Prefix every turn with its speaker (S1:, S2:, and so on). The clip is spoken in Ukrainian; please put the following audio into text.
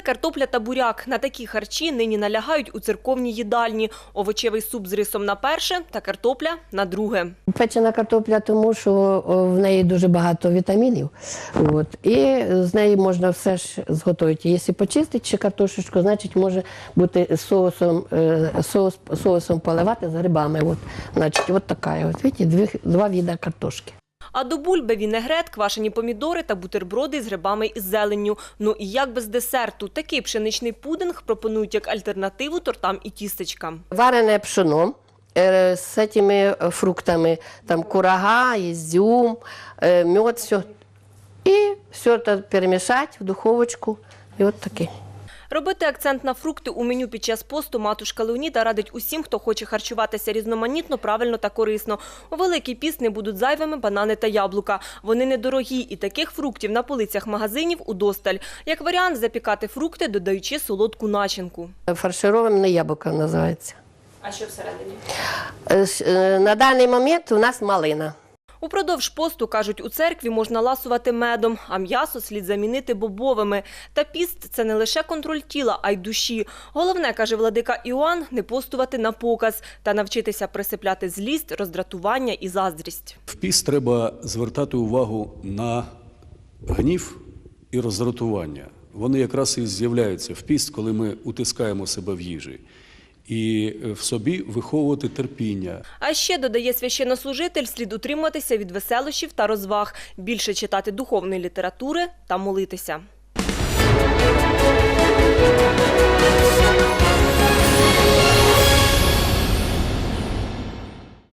S1: картопля та буряк. На такі харчі нині налягають у церковній їдальні. Овочевий суп з рисом на перше та картопля на друге.
S2: Печена картопля, тому що в неї дуже багато вітамінів. От, і з неї можна все ж зготувати. Якщо почистити ще картошечку, значить може бути соусом, е, соус, соусом поливати з грибами. От, значить, от така. От, бачите, два види картошки.
S1: А до бульби вінегрет, квашені помідори та бутерброди з грибами і зеленню. Ну і як без десерту. Такий пшеничний пудинг пропонують як альтернативу тортам і тістечкам.
S2: Варене пшено е, з цими фруктами, там курага, ізюм, е, мед, все. І все це перемішати в духовочку. І от таке.
S1: Робити акцент на фрукти у меню під час посту матушка Леоніда радить усім, хто хоче харчуватися різноманітно, правильно та корисно. У Великий піст не будуть зайвими банани та яблука. Вони недорогі і таких фруктів на полицях магазинів удосталь. Як варіант запікати фрукти, додаючи солодку начинку.
S2: Фаршироване яблуко називається.
S1: А що всередині?
S2: Е, е, На даний момент у нас малина.
S1: Упродовж посту, кажуть, у церкві можна ласувати медом, а м'ясо слід замінити бобовими. Та піст – це не лише контроль тіла, а й душі. Головне, каже владика Іоанн, не постувати на показ та навчитися присипляти злість, роздратування і заздрість.
S3: В піст треба звертати увагу на гнів і роздратування. Вони якраз і з'являються в піст, коли ми утискаємо себе в їжі. І е, в собі виховувати терпіння,
S1: А ще, додає священнослужитель, слід утриматися від веселощів та розваг, більше читати духовної літератури та молитися.